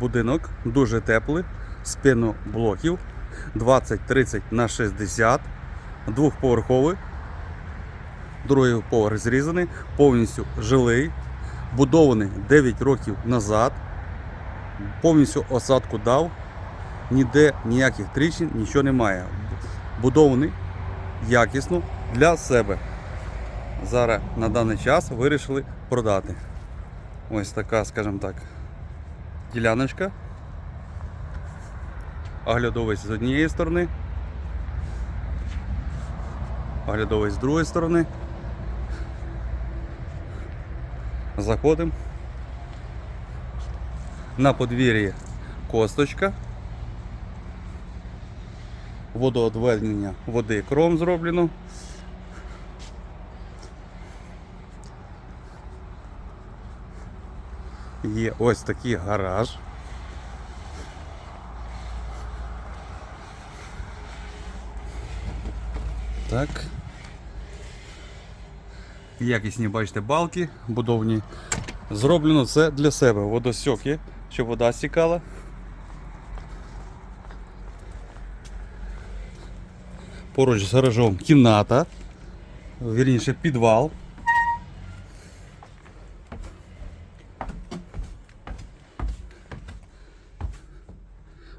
будинок, дуже теплий, з піноблоків 20-30 на 60, двохповерховий, другий поверх зрізаний, повністю жилий, будований 9 років назад, повністю осадку дав, ніде ніяких тріщин, нічого немає. Будований якісно для себе. Зараз на даний час вирішили продати. Ось така, скажімо так, діляночка. Оглядовець з однієї сторони. Оглядовець з другої сторони. Заходимо. На подвір'ї косточка. Водоотведення води кром зроблено. Є ось такий гараж. Так. Якісні, бачите, балки, будовні. Зроблено це для себе. Водосьок є, щоб вода стікала. Поруч з гаражом кімната, вірніше підвал.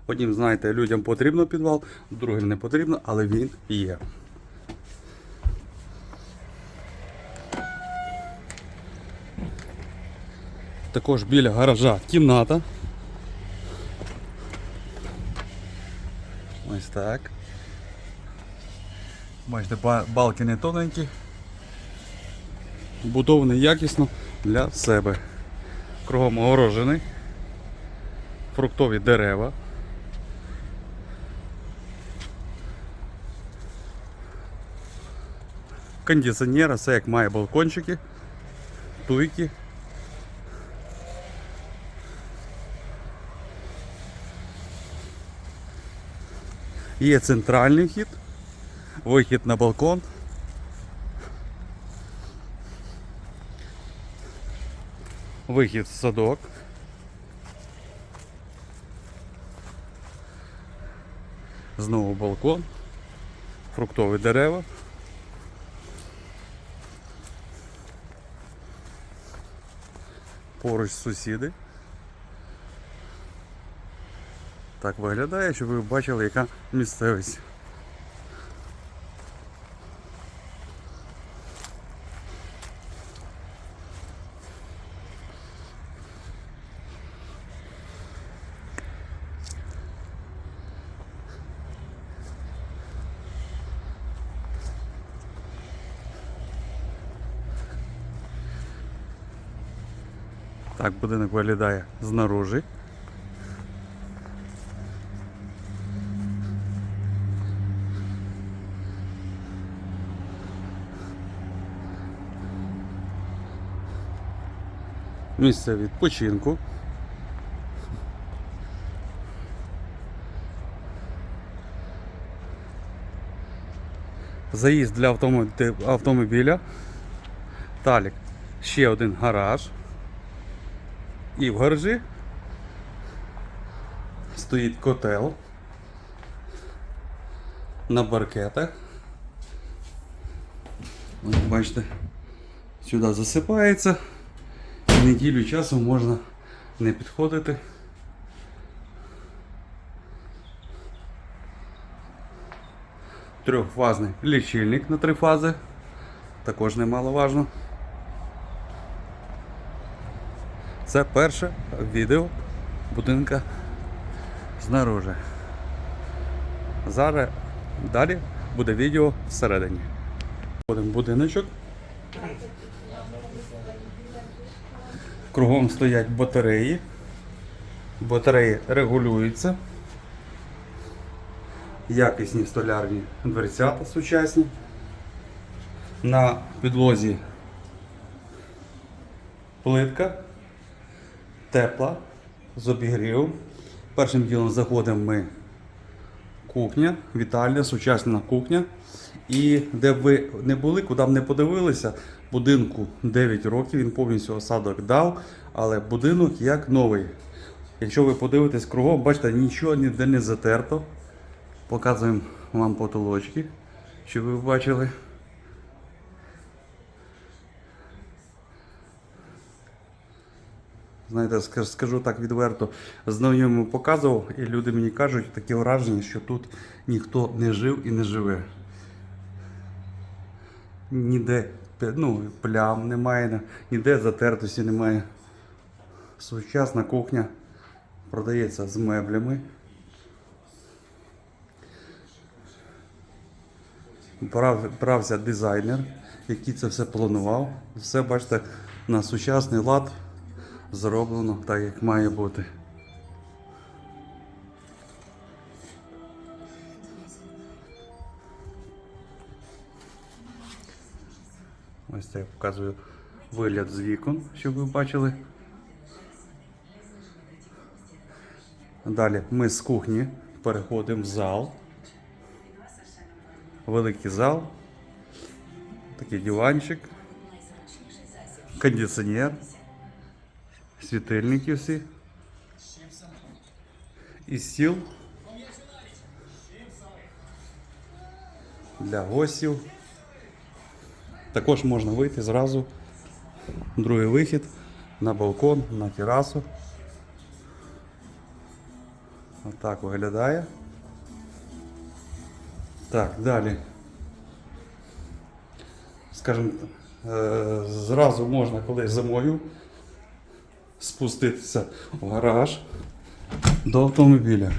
Одним, знаєте, людям потрібно підвал, другим не потрібно, але він є. Також біля гаража кімната. Ось так. Бачите, балки не тоненькі. Будований якісно для себе. Кругом огорожений. Фруктові дерева. Кондиціонер, все як має балкончики, туйки. Є центральний вхід, вихід на балкон. Вихід в садок. Знову балкон, фруктові дерева. Поруч сусіди. Так виглядає, щоб ви бачили, яка місцевість. Так будинок виглядає знаружи. Місце відпочинку. Заїзд для автомобіля. Талік. Ще один гараж. І в гаражі стоїть котел на баркетах. Ось бачите, сюди засипається. І неділю часу можна не підходити. Трьохфазний лічильник на три фази. Також немаловажно. Це перше відео будинка знаружи. Зараз далі буде відео всередині. Будемо будиночок. Кругом стоять батареї. Батареї регулюються. Якісні столярні дверцята сучасні. На підлозі плитка тепла з обігрівом. Першим ділом заходимо ми кухня, вітальня, сучасна кухня. І де б ви не були, куди б не подивилися, будинку 9 років, він повністю осадок дав, але будинок як новий. Якщо ви подивитесь кругом, бачите, нічого ніде не затерто. Показуємо вам потолочки, щоб ви бачили. Знаєте, скажу так відверто, знайомим показував, і люди мені кажуть таке враження, що тут ніхто не жив і не живе. Ніде ну, плям немає, ніде затертості немає. Сучасна кухня продається з меблями. Брав, брався дизайнер, який це все планував. Все, бачите, на сучасний лад зроблено так, як має бути. Ось це я показую вигляд з вікон, щоб ви бачили. Далі ми з кухні переходимо в зал. Великий зал. Такий диванчик. Кондиціонер. Світильники всі. І стіл. Для гостів. Також можна вийти зразу. Другий вихід на балкон, на терасу. Отак виглядає. Так, далі. Скажімо, е, зразу можна, коли зимою, спуститися в гараж до автомобіля.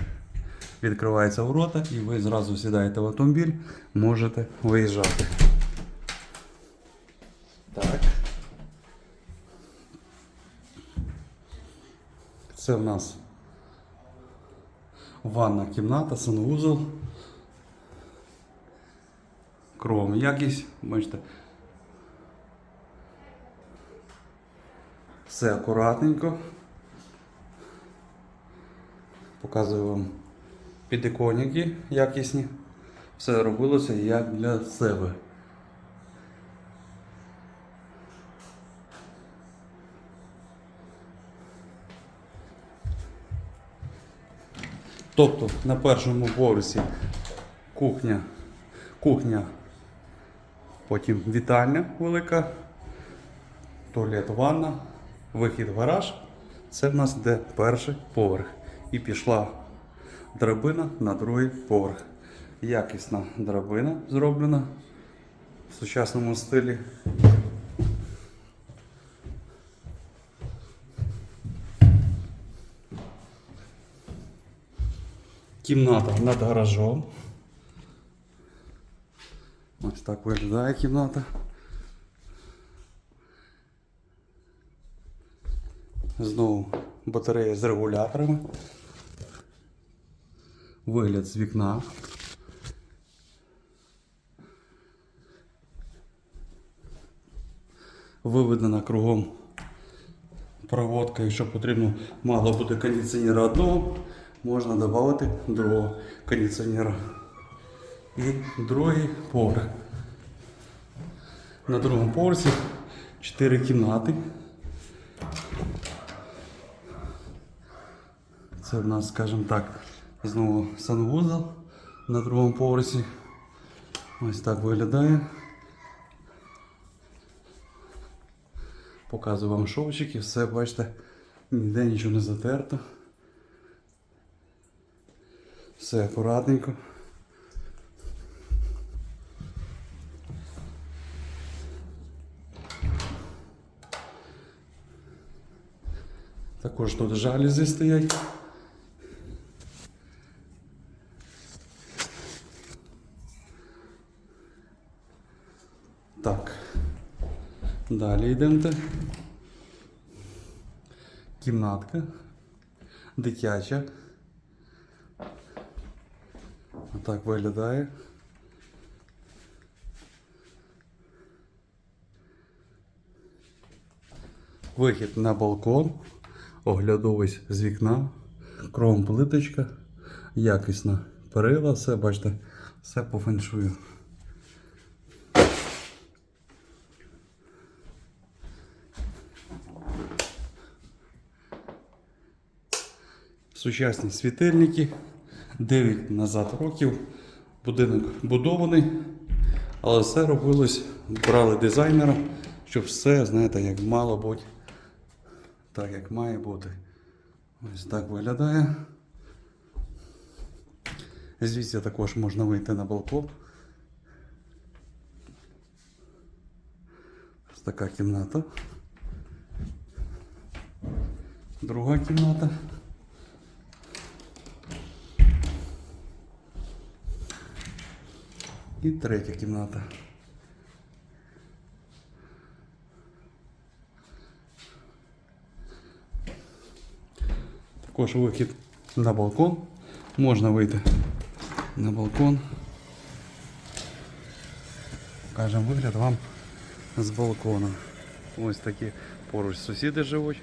Відкриваються ворота і ви зразу сідаєте в автомобіль, можете виїжджати. Так. Це в нас ванна кімната, санвузол. Кровом якість, бачите. Все акуратненько. Показую вам підіконники якісні. Все робилося як для себе. Тобто на першому поверсі кухня, кухня, потім вітальня велика, туалет, ванна, вихід в гараж. Це в нас де перший поверх. І пішла драбина на другий поверх. Якісна драбина зроблена в сучасному стилі. Кімната над гаражом. Ось так виглядає кімната. Знову батарея з регуляторами. Вигляд з вікна. Виведена кругом проводка, якщо потрібно, мало бути кондиціонера одного, можна додати другого кондиціонера. І другий поверх. На другому поверсі 4 кімнати. Це в нас, скажімо так, знову санвузол на другому поверсі. Ось так виглядає. Показую вам шовчики, все, бачите, ніде нічого не затерто. Все акуратненько. Також тут жалюзі стоять. Так. Далі йдемо. Кімнатка. Дитяча. Отак виглядає. Вихід на балкон, оглядовий з вікна, кровом плиточка, якісна перила, все, бачите, все по феншую. Сучасні світильники, 9 назад років. Будинок будований, але все робилось, брали дизайнера, щоб все, знаєте, як мало бути, так як має бути. Ось так виглядає. Звідси також можна вийти на балкон. Ось така кімната. Друга кімната. І третя кімната. Також вихід на балкон. Можна вийти на балкон. Покажемо вигляд вам з балкона. Ось такі поруч сусіди живуть.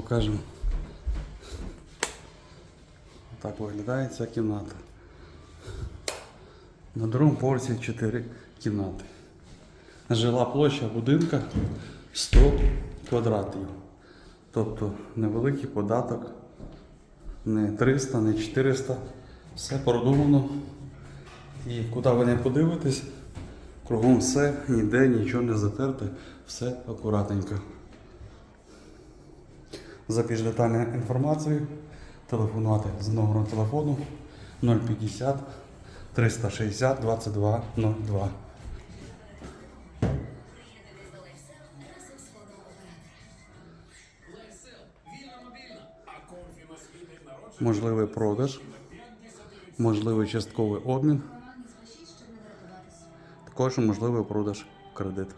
Покажемо. Так виглядає ця кімната. На другому поверсі 4 кімнати. Жила площа будинка 100 квадратів. Тобто невеликий податок, не 300, не 400. Все продумано. І куди ви не подивитесь, кругом все, ніде нічого не затерте, все акуратненько. За більш детальною інформацією телефонувати з номером телефону 050 360 22 02. Можливий продаж, можливий частковий обмін, також можливий продаж кредит.